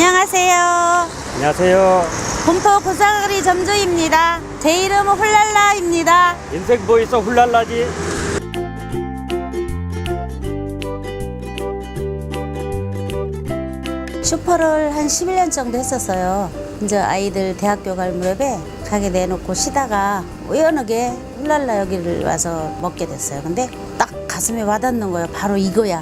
안녕하세요. 안녕하세요. 공터 고사가리 점주입니다. 제 이름은 훌랄라입니다. 인생 뭐 있어 훌랄라지. 슈퍼를 한 11년 정도 했었어요. 이제 아이들 대학교 갈 무렵에 가게 내놓고 쉬다가 우연하게 훌랄라 여기를 와서 먹게 됐어요. 근데 딱 가슴에 와닿는 거예요. 바로 이거야.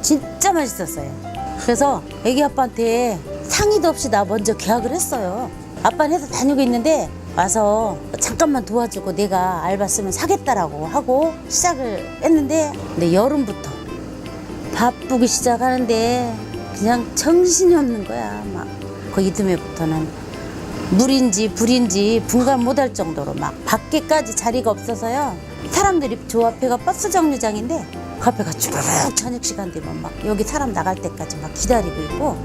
진짜 맛있었어요. 그래서 애기 아빠한테 상의도 없이 나 먼저 계약을 했어요. 아빠는 회사 다니고 있는데 와서 잠깐만 도와주고 내가 알바 쓰면 사겠다라고 하고 시작을 했는데 근데 여름부터 바쁘기 시작하는데 그냥 정신이 없는 거야. 막 그 이듬해부터는 물인지 불인지 분간 못할 정도로 막 밖에까지 자리가 없어서요. 사람들이 저 앞에가 버스 정류장인데 그 앞에가 쭉 저녁 시간 되면 막 여기 사람 나갈 때까지 막 기다리고 있고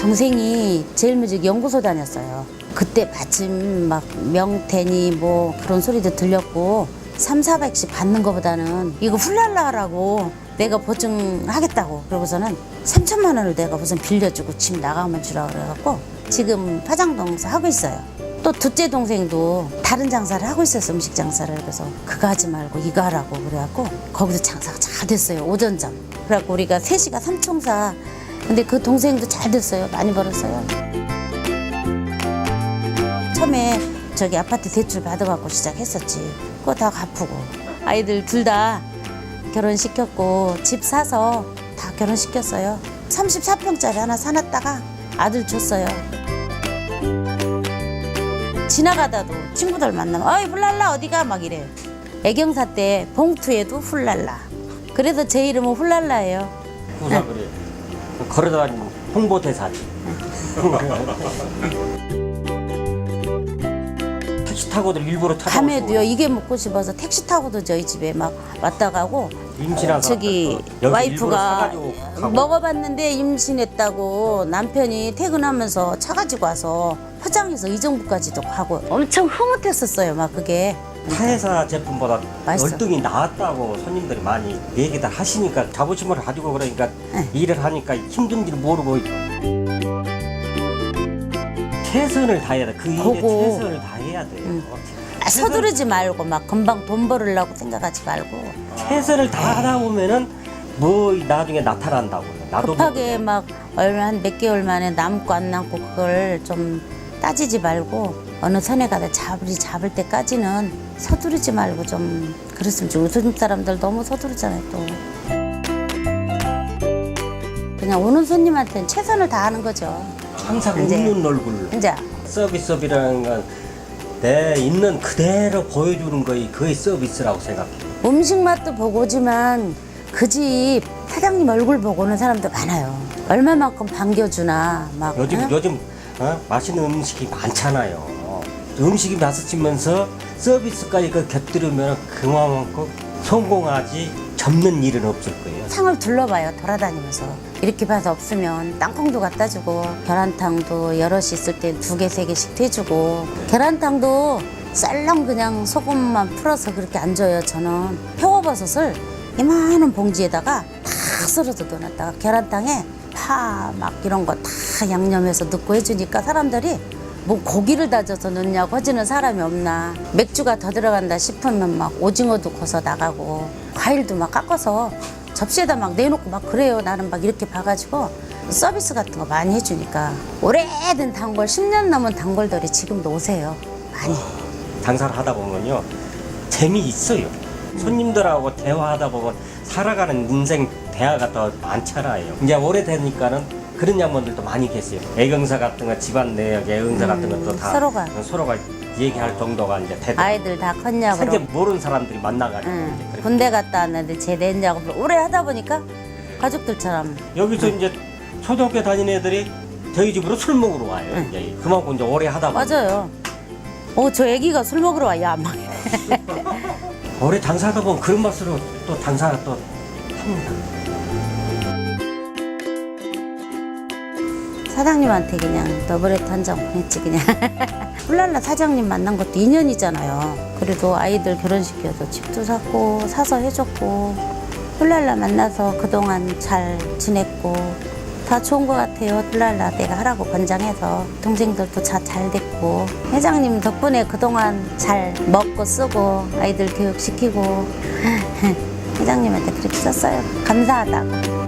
동생이 제일 먼저 연구소 다녔어요. 그때 마침 막 명태니 뭐 그런 소리도 들렸고 3, 400씩 받는 것보다는 이거 훌랄라라고 내가 보증하겠다고 그러고서는 3천만 원을 내가 무슨 빌려주고 집 나가면 주라 그래갖고 지금 파장동에서 하고 있어요. 또 둘째 동생도 다른 장사를 하고 있었어 음식 장사를. 그래서 그거 하지 말고 이거 하라고 그래갖고 거기서 장사가 잘 됐어요 오전점 그래갖고 우리가 셋이가 삼총사. 근데 그 동생도 잘 됐어요 많이 벌었어요. 처음에 저기 아파트 대출 받아갖고 시작했었지. 그거 다 갚고. 아이들 둘 다 결혼시켰고 집 사서 다 결혼시켰어요. 34평짜리 하나 사놨다가 아들 줬어요 지나가다도 친구들 만나면 어이 훌랄라 어디가 막 이래 애경사 때 봉투에도 훌랄라 그래서 제 이름은 훌랄라예요 무사 그래. 걸어다니는 홍보 대사지. 택시 타고들 일부러 찾아오고 밤에도요 이게 먹고 싶어서 택시 타고도 저희 집에 막 왔다 가고 임신한 저기 사람들 여기 일부러 와이프가 사가지고 가고. 먹어봤는데 임신했다고 남편이 퇴근하면서 차 가지고 와서 포장해서 이정부까지도 가고 엄청 흐뭇했었어요 막 그게 타회사 제품보다 맛있어. 월등히 나았다고 손님들이 많이 얘기들 하시니까 자부심을 가지고 그러니까 네. 일을 하니까 힘든지를 모르고 최선을 다해야 돼. 그 일에. 최선을 다해 야 돼요. 아, 서두르지 말고 막 금방 돈 벌으려고 생각하지 말고 최선을 다하다 보면은 뭐 나중에 나타난다고. 나도 급하게 모르게. 막 얼마 한 몇 개월 만에 남고 안 남고 그걸 좀 따지지 말고 어느 선에 가다 잡으리 잡을 때까지는 서두르지 말고 좀 그랬으면 좋 요즘 사람들 너무 서두르잖아요 또 그냥 오는 손님한테는 최선을 다하는 거죠 항상 이제. 웃는 얼굴. 이제 서비스업이라는 건 내 있는 그대로 보여주는 거이 그게 서비스라고 생각해. 음식 맛도 보고 오지만 그 집 사장님 얼굴 보고 오는 사람도 많아요 얼마만큼 반겨주나 막 요즘 응? 요즘 어? 맛있는 음식이 많잖아요. 음식이 맛있으면서 서비스까지 그 곁들이면 그만큼 성공하지 접는 일은 없을 거예요. 상을 둘러봐요 돌아다니면서. 이렇게 봐서 없으면 땅콩도 갖다 주고 계란탕도 여럿이 있을 때 두 개 세 개씩 돼주고. 계란탕도 썰렁 그냥 소금만 풀어서 그렇게 안 줘요 저는. 표고버섯을 이만한 봉지에다가 다 썰어서 넣어놨다가 계란탕에 파 막 이런 거 다 양념해서 넣고 해주니까 사람들이 뭐 고기를 다져서 넣냐고 하지는 사람이 없나. 맥주가 더 들어간다 싶으면 막 오징어도 커서 나가고 과일도 막 깎아서 접시에다 막 내놓고 막 그래요. 나는 막 이렇게 봐가지고 서비스 같은 거 많이 해주니까. 오래된 단골 10년 넘은 단골들이 지금도 오세요. 많이. 장사를 하다 보면요. 재미있어요. 손님들하고 대화하다 보면 살아가는 인생 대화가 더 많잖아요. 이제 오래되니까는 그런 양반들도 많이 계세요. 애경사 같은 거 집안 내역 애경사 같은 것도 다 음, 서로가. 서로가 얘기할 정도가 이제 되다. 아이들 다 컸냐고 생계. 모르는 사람들이 만나가지고 응. 이제 그렇게 군대 갔다 왔는데 제대했냐고 오래 하다 보니까 가족들처럼 여기서 이제 초등학교 다니는 애들이 저희 집으로 술 먹으러 와요. 이제 그만큼 이제 오래 하다 보면 맞아요 어저 애기가 술 먹으러 와야 막 오래 장사하다 보면 그런 맛으로 또 장사가 또 합니다. 사장님한테 그냥 더블레트 한 장 보냈지 그냥 훌랄라 사장님 만난 것도 인연이잖아요 그래도 아이들 결혼시켜서 집도 샀고 사서 해줬고 훌랄라 만나서 그동안 잘 지냈고 다 좋은 것 같아요. 훌랄라 내가 하라고 권장해서 동생들도 다 잘 됐고 회장님 덕분에 그동안 잘 먹고 쓰고 아이들 교육시키고 회장님한테 그렇게 썼어요. 감사하다고.